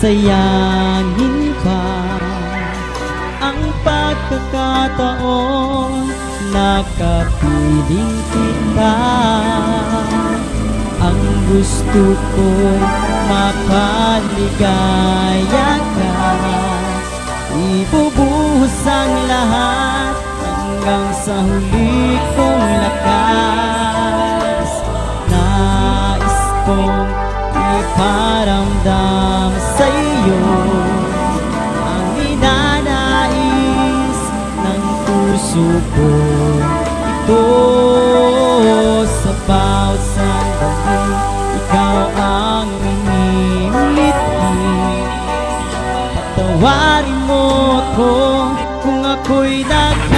sayangin pa Ang pagkakataon Nakapiling kita? Ang gusto ko'y mapaligaya ka. Ibubuhos ang lahat hanggang sa huli puso ko. Ito sa bawat sandali ikaw ang minimitin patawarin mo ako kung ako'y nag